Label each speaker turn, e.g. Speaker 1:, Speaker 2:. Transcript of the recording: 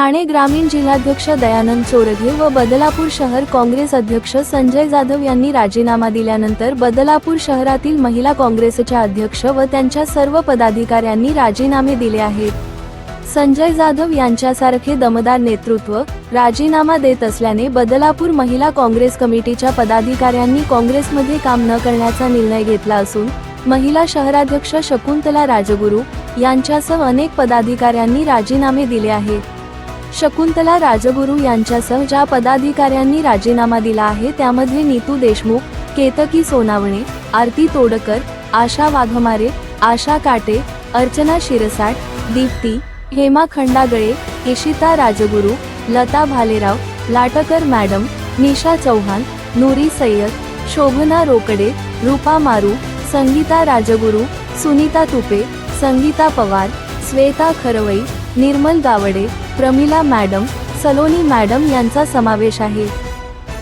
Speaker 1: ठाणे ग्रामीण जिल्हाध्यक्ष दयानंद चोरघे व बदलापूर शहर काँग्रेस अध्यक्ष संजय जाधव यांनी राजीनामा दिल्यानंतर बदलापूर शहरातील महिला काँग्रेसच्या अध्यक्ष व त्यांच्या सर्व पदाधिकाऱ्यांनी राजीनामे दिले आहेत. संजय जाधव यांच्यासारखे दमदार नेतृत्व राजीनामा देत असल्याने बदलापूर महिला काँग्रेस कमिटीच्या पदाधिकाऱ्यांनी काँग्रेसमध्ये काम न करण्याचा निर्णय घेतला असून महिला शहराध्यक्ष शकुंतला राजगुरू यांच्यासह अनेक पदाधिकाऱ्यांनी राजीनामे दिले आहेत. शकुंतला राजगुरू यांच्यासह ज्या पदाधिकाऱ्यांनी राजीनामा दिला आहे त्यामध्ये नीतू देशमुख केतकी सोनावणे आरती Todkar Asha Waghmare Asha Kate Archana Shirsat Deepti Hema Khandagale Ishita Rajguru Lata Bhalerao Latkar madam Nisha Chauhan Nuri Sayyed Shobhana Rokade Rupa Maru Sangeeta Rajguru Sunita Tupe Sangeeta Pawar Shweta Kharvai Nirmal Gawade Pramila madam Saloni madam यांचा समावेश आहे.